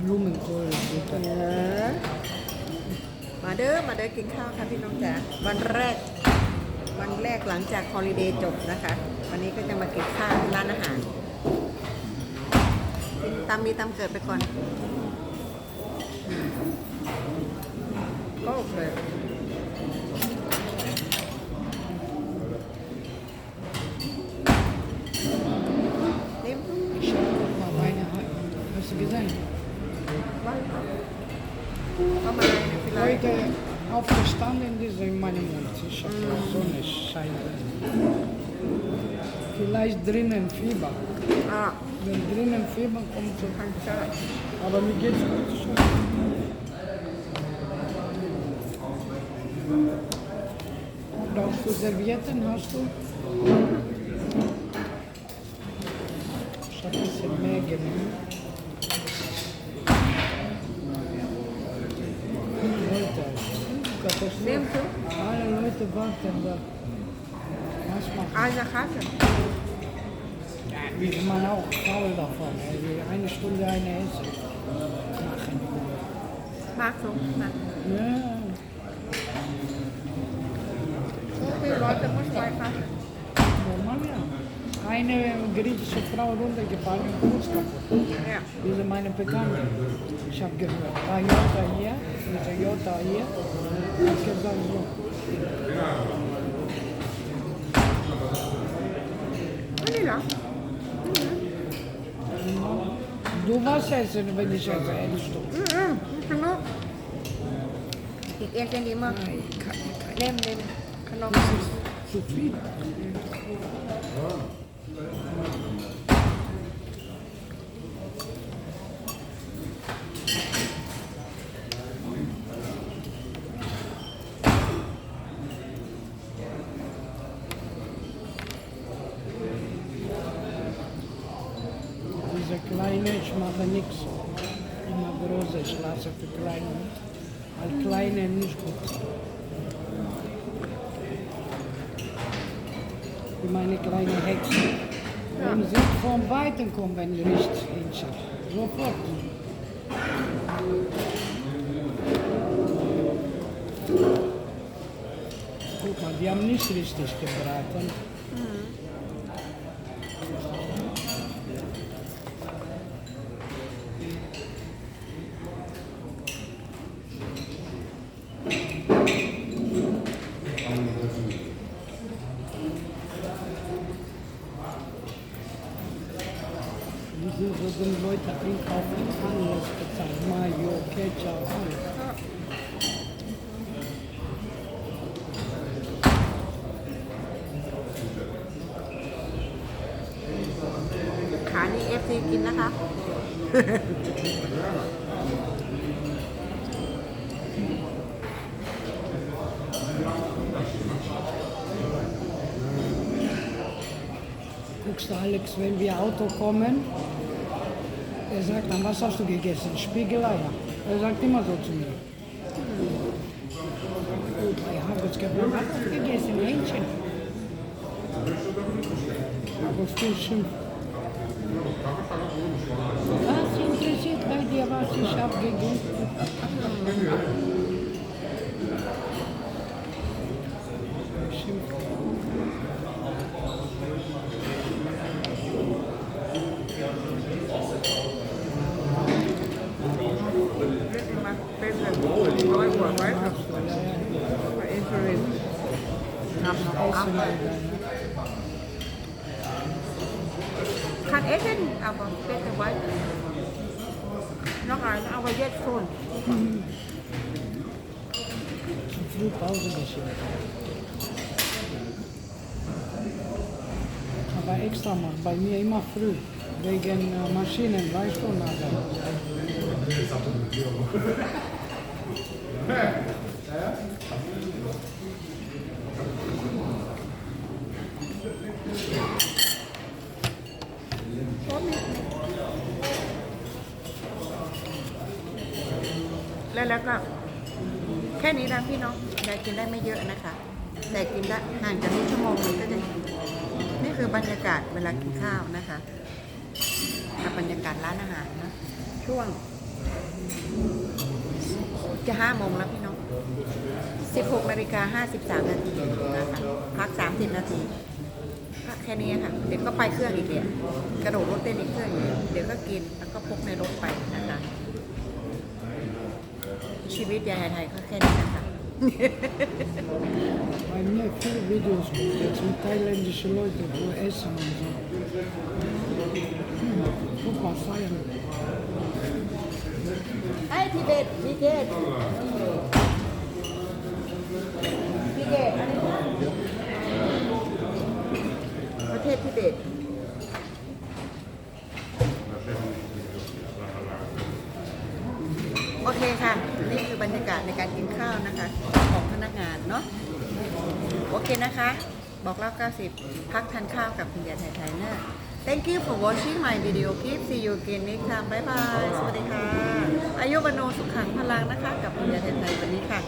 Blumenkohl. เออมาเด้อ มาเด้อกินข้าวค่ะพี่น้องจ๋า วันแรก วันแรกหลังจากฮอลิเดย์จบนะคะ วันนี้ก็จะมากินข้าวที่ร้านอาหาร กินตามมีตามเกิดไปก่อน ก็โอเค Heute aufgestanden ist in meinem Mund. Ich habe mm. so eine Scheibe. Vielleicht drinnen Fieber. Ah. Wenn drinnen Fieber kommt, so kann ich Aber mir geht es gut schon. auch für Servietten? Hast du? Ich habe ein bisschen mehr genommen. Лемку? Аля, это бахтер, да. عايزة خفف wie man auch faul davon. Eine Stunde, eine Essen. machen. Machen, machen. Ja. So viele Leute muss man einfach. meine griechische Frau runtergefahren und Fuß. Ja. Diese meine Bekannte. Ich habe gehört, da Jota hier, diese Jota hier, hat gesagt so. Ja. Du was essen, wenn ich esse, ehrlich du. Ja, genau. Ich esse immer. Nein, ich kann, ich kann. Nimm, nimm. Kann auch. Zu viel. Kleine, ich mache nichts. Immer große, ich lasse für kleine. Weil kleine nicht gut. Wie meine kleine Hexe. Wenn sie von Weitem kommen, wenn die riecht, Hähnchen. Sofort. Guck mal, die haben nicht richtig gebraten. sind, wo sind Leute einkaufen, anders bezahlt, Mayo, Ketchup, alles. Kann ich jetzt nachher? Guckst du, Alex, wenn wir Auto kommen, er sagt dann, was hast du gegessen? Spiegeleier. Er sagt immer so zu mir. İch habe jetzt gefragt, was gegessen? Hähnchen. Aber viel. Was interessiert bei dir, was ich habe gegessen? Kann essen, aber bitte weiter. Noch ein, aber jetzt schon. Mhm. Früh Pause geschehen. Aber extra macht bei mir immer früh. Wegen äh, Maschinen, weißt du, nachher. แล้วแล้วก็ แค่นี้นะพี่น้องยายกินได้ไม่เยอะนะคะ แต่กินได้ห่างจากนี้ชั่วโมงนึงก็จะนี่คือบรรยากาศเวลากินข้าวนะคะกับบรรยากาศร้านอาหารนะช่วง จะห้าโมงแล้วพี่น้อง16นาฬิกา53นาทีนะคะพัก 30 นาที ค่นี้ค่ะ เดี๋ยวก็ไปเครื่องอีกเดียวกระโดดรถเต้นอีกเครื่องอีกเดี๋ยวก็กินแล้วก็พกในรถไปนะคะ ชีวิตยายไทยก็แค่นี้นะคะ Bei mir viele Videos jetzt mit thailändischen Leuten, wo essen und so. Hm, super feiern. ไอ้ทิเบตทิเบตทิเบตประ เศทิเบตโอเคค่ะ นี่คือบรรยากาศในการกินข้าวนะคะ ของพนักงานเนาะโอเคนะคะ บอกเล่า90 พักทานข้าวกับคุณยายไทยไทยเนอร์ Thank you for watching my video clip see you again next time bye bye สวัสดีค่ะ อายุบรรโนสุขขังพลังนะคะ กับคุณยายไทยไทยวันนี้ค่ะ